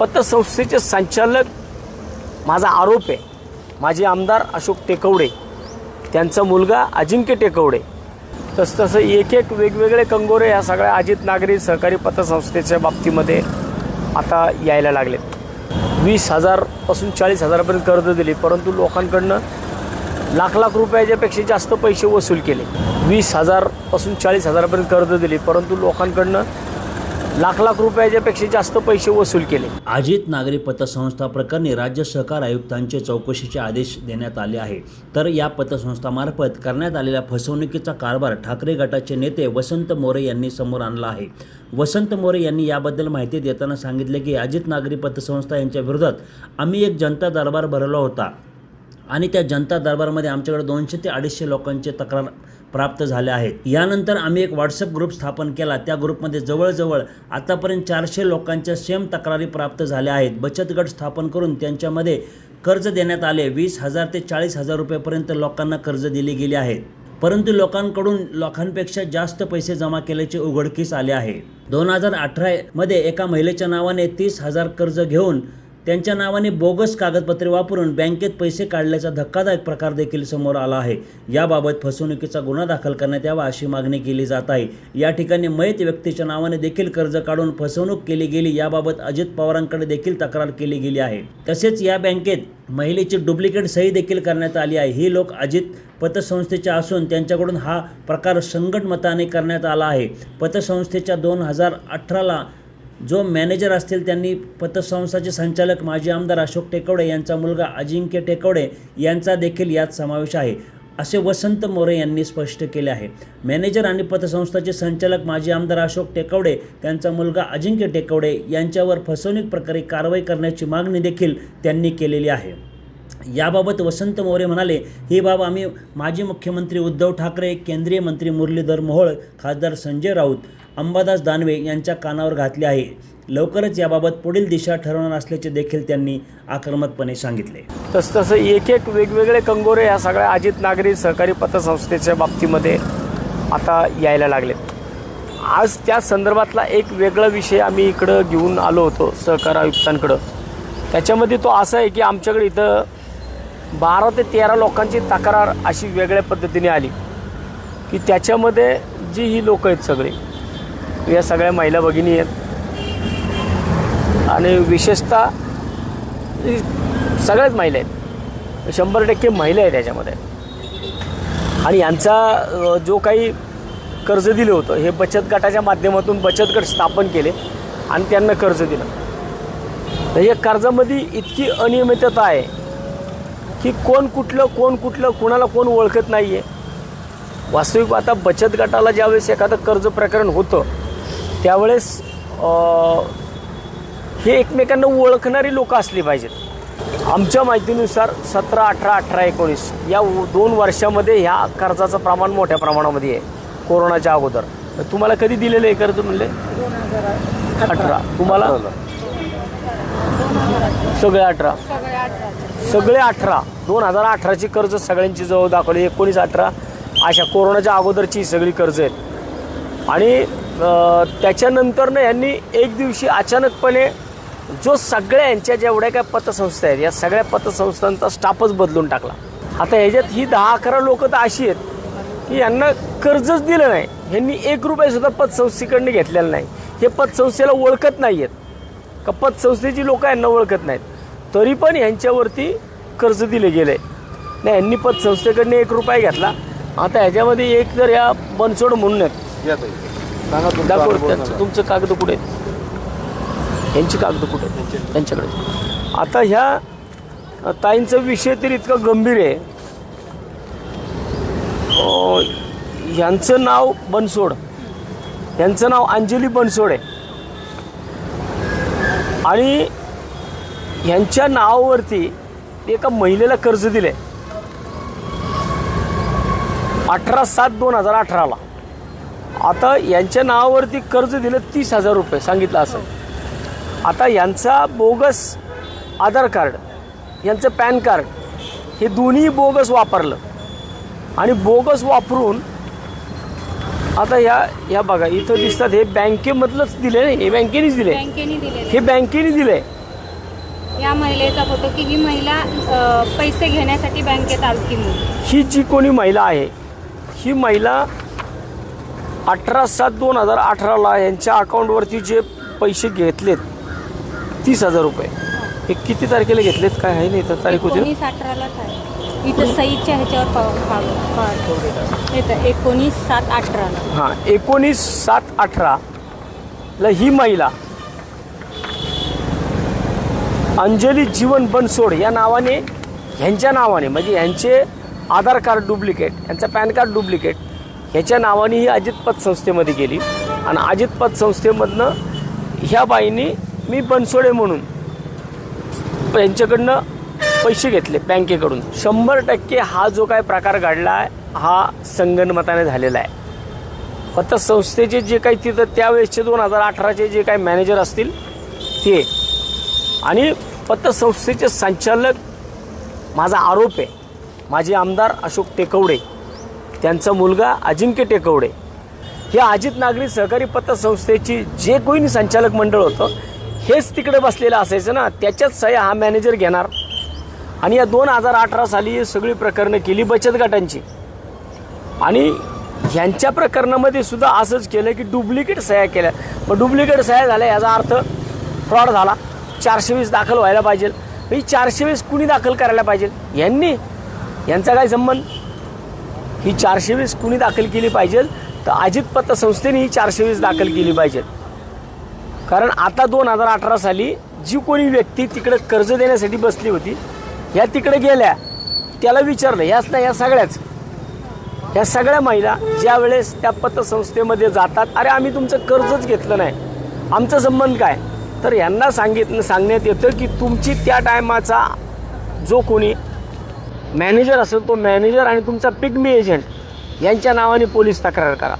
पतसंस्थेचे संचालक माझा आरोप आहे. माझे आमदार अशोक टेकवडे त्यांचा मुलगा अजिंक्य टेकवडे. तस तसं एक एक वेगवेगळे कंगोरे ह्या सगळ्या अजित नागरी सहकारी पतसंस्थेच्या बाबतीमध्ये आता यायला लागलेत. वीस हजारपासून चाळीस हजारापर्यंत कर्ज दिली परंतु लोकांकडनं लाख लाख रुपयाच्यापेक्षा जास्त पैसे वसूल केले. वीस हजारपासून चाळीस हजारापर्यंत कर्ज दिली परंतु लोकांकडनं लाख लाख रुपयाच्यापेक्षा जास्त पैसे वसूल केले. अजित नागरी पतसंस्था प्रकरणी राज्य सहकार आयुक्तांचे चौकशीचे आदेश देण्यात आले आहे. तर या पतसंस्थामार्फत करण्यात आलेल्या फसवणुकीचा कारभार ठाकरे गटाचे नेते वसंत मोरे यांनी समोर आणला आहे. वसंत मोरे यांनी याबद्दल माहिती देताना सांगितले की अजित नागरी पतसंस्था यांच्या विरोधात आम्ही एक जनता दरबार भरवला होता आणि त्या जनता दरबारमध्ये आमच्याकडे दोनशे ते अडीचशे लोकांचे तक्रार प्राप्त झाल्या आहेत. यानंतर आम्ही एक व्हॉट्सअप ग्रुप स्थापन केला. त्या ग्रुपमध्ये जवळजवळ आतापर्यंत चारशे लोकांच्या सेम तक्रारी प्राप्त झाल्या आहेत. बचत गट स्थापन करून त्यांच्यामध्ये कर्ज देण्यात आले. वीस हजार ते चाळीस हजार रुपयेपर्यंत लोकांना कर्ज दिले गेले आहेत परंतु लोकांकडून लोकांपेक्षा जास्त पैसे जमा केल्याचे उघडकीस आले आहे. दोन हजार अठरामध्ये एका महिलेच्या नावाने तीस हजार कर्ज घेऊन त्यांच्या नावाने बोगस कागदपत्रे वापरून बँकेत पैसे काढल्याचा धक्कादायक प्रकार देखील समोर आला आहे. याबाबत फसवणुकीचा गुन्हा दाखल करण्यात यावा अशी मागणी केली जात आहे. या ठिकाणी मयत व्यक्तीच्या नावाने देखील कर्ज काढून फसवणूक केली गेली याबाबत अजित पवारांकडे देखील तक्रार केली गेली आहे. तसेच या बँकेत महिलेची डुप्लिकेट सही देखील करण्यात आली आहे. ही लोक अजित पतसंस्थेच्या असून त्यांच्याकडून हा प्रकार संघटमताने करण्यात आला आहे. पतसंस्थेच्या दोन हजार अठराला जो मॅनेजर असतील त्यांनी पतसंस्थाचे संचालक माजी आमदार अशोक टेकवडे यांचा मुलगा अजिंक्य टेकवडे यांचा देखील यात समावेश आहे असे वसंत मोरे यांनी स्पष्ट केले आहे. मॅनेजर आणि पतसंस्थाचे संचालक माजी आमदार अशोक टेकवडे त्यांचा मुलगा अजिंक्य टेकवडे यांच्यावर फसवणूक प्रकारे कारवाई करण्याची मागणी देखील त्यांनी केलेली आहे. याबाबत वसंत मोरे म्हणाले ही बाब आम्ही माजी मुख्यमंत्री उद्धव ठाकरे केंद्रीय मंत्री मुरलीधर मोहोळ खासदार संजय राऊत अंबादास दानवे यांच्या कानावर घातले आहे. लवकरच याबाबत पुढील दिशा ठरवणार असल्याचे देखील त्यांनी आक्रमकपणे सांगितले. तस तसं एक एक वेगवेगळे कंगोरे या सगळ्या अजित नागरी सहकारी पतसंस्थेच्या बाबतीमध्ये आता यायला लागलेत. आज त्या संदर्भातला एक वेगळा विषय आम्ही इकडं घेऊन आलो होतो सहकार आयुक्तांकडं. त्याच्यामध्ये तो असा आहे की आमच्याकडे इथं बारा ते तेरा लोकांची तक्रार अशी वेगळ्या पद्धतीने आली की त्याच्यामध्ये जी ही लोक आहेत सगळी या सगळ्या महिला भगिनी आहेत. आणि विशेषतः सगळ्याच महिला आहेत. शंभर टक्के महिला आहेत त्याच्यामध्ये आणि यांचा जो काही कर्ज दिलं होतं हे बचत गटाच्या माध्यमातून बचत गट स्थापन केले आणि त्यांना कर्ज दिलं. तर या कर्जामध्ये इतकी अनियमितता आहे की कोण कुठलं कोण कुठलं कुणाला कोण ओळखत नाही आहे वास्तविक आता बचत गटाला ज्यावेळेस एखादं कर्ज प्रकरण होतं त्यावेळेस हे एकमेकांना ओळखणारी लोकं असली पाहिजेत. आमच्या माहितीनुसार सतरा अठरा अठरा एकोणीस या दोन वर्षामध्ये ह्या कर्जाचं प्रमाण मोठ्या प्रमाणामध्ये आहे कोरोनाच्या अगोदर. तुम्हाला कधी दिलेलं आहे कर्ज म्हणले? अठरा. तुम्हाला? सगळे अठरा. सगळे अठरा. दोन हजार अठराची कर्ज सगळ्यांची जवळ दाखवली. एकोणीस अठरा. अशा कोरोनाच्या अगोदरची सगळी कर्ज आहेत. आणि त्याच्यानंतरनं यांनी एक दिवशी अचानकपणे जो सगळ्या यांच्या जेवढ्या काय पतसंस्था आहेत या सगळ्या पतसंस्थांचा स्टाफच बदलून टाकला. आता ह्याच्यात ही दहा अकरा लोक तर अशी आहेत की यांना कर्जच दिलं नाही. ह्यांनी एक रुपयासुद्धा पतसंस्थेकडनं घेतलेलं नाही. हे पतसंस्थेला ओळखत नाही आहेत का पतसंस्थेची लोक यांना ओळखत नाहीत? तरी पण यांच्यावरती कर्ज दिले गेले. नाही यांनी पतसंस्थेकडनं एक रुपया घेतला. आता ह्याच्यामध्ये एक तर या बनसोड म्हणून आहेत. या ताई. सांगा तुमचा दाखव अनुभव त्यांचं सांगा. तुमचं कागद कुठे आहेत? यांची कागद कुठे आहेत? त्यांच्याकडे. आता ह्या अ, ताईंचा विषय तर इतका गंभीर आहे. अ, ह्यांचं नाव बनसोड. यांचं नाव अंजली बनसोड आहे. आणि ह्यांच्या नावावरती एका महिलेला कर्ज दिले अठरा सात दोन हजार अठराला. आता यांच्या नावावरती कर्ज दिलं तीस हजार रुपये सांगितलं असं. आता यांचा बोगस आधार कार्ड यांचं पॅन कार्ड हे दोन्ही बोगस वापरलं. आणि बोगस वापरून आता ह्या ह्या बघा इथं दिसतात हे बँकेमधलंच दिले नाही हे बँकेनेच दिले हे बँकेने दिले या महिलेचा फोटो की ही महिला अ, पैसे घेण्यासाठी बँकेत आलती म्हणून. ही जी कोणी महिला आहे ही महिला अठरा सात दोन हजार अठराला यांच्या अकाउंटवरती जे पैसे घेतलेत तीस हजार रुपये. हे किती तारखेला घेतलेत काय आहे नाही तर तारीख होती एकोणीस अठरालाच आहे. इथं सईच्या ह्याच्यावर पाव- पाव- पाव- येतं एकोणीस सात अठराला. हां एकोणीस सात अठराला ही महिला अंजली जीवन बनसोड या नावाने ह्यांच्या नावाने म्हणजे ह्यांचे आधार कार्ड डुप्लिकेट यांचं पॅन कार्ड डुप्लिकेट ह्याच्या नावाने ही अजित पतसंस्थेमध्ये गेली. आणि अजित पतसंस्थेमधनं ह्या बाईंनी मी बनसोडे म्हणून यांच्याकडनं पैसे घेतले बँकेकडून. शंभर टक्के हा जो काय प्रकार घडला आहे हा संगणमताने झालेला आहे. फक्त संस्थेचे जे काही तिथं त्यावेळेसचे दोन हजार अठराचे जे काही मॅनेजर असतील ते. आणि पतसंस्थेचे संचालक माझा आरोप आहे. माझे आमदार अशोक टेकवडे त्यांचा मुलगा अजिंक्य टेकवडे. या अजित नागरी सहकारी पतसंस्थेची जे कोणी संचालक मंडळ होतं हेच तिकडे बसलेलं असायचं ना त्याच्याच सह्या हा मॅनेजर घेणार. आणि या दोन हजार अठरा साली ही सगळी प्रकरणं केली बचत गटांची. आणि ह्यांच्या प्रकरणामध्ये सुद्धा असंच केलं की डुप्लिकेट सह्या केल्या. मग डुप्लिकेट सह्या झाल्या याचा अर्थ फ्रॉड झाला. चारशे वीस दाखल व्हायला पाहिजे. ही चारशे वीस कुणी दाखल करायला पाहिजे? यांनी. यांचा काय संबंध? ही चारशे वीस कुणी दाखल केली पाहिजे? तर अजित पतसंस्थेने ही चारशे वीस दाखल केली पाहिजे. कारण आता दोन हजार अठरा साली जी कोणी व्यक्ती तिकडे कर्ज देण्यासाठी बसली होती ह्या तिकडे गेल्या. त्याला विचारलं ह्याच नाही या सगळ्याच. ह्या सगळ्या महिला ज्या वेळेस त्या पतसंस्थेमध्ये जातात अरे आम्ही तुमचं कर्जच घेतलं नाही. आमचा संबंध काय? तर यांना सांगितलं सांगण्यात येतं की तुमची त्या टायमाचा जो कोणी मॅनेजर असेल तो मॅनेजर आणि तुमचा पिग्मी एजंट यांच्या नावाने पोलीस तक्रार करा.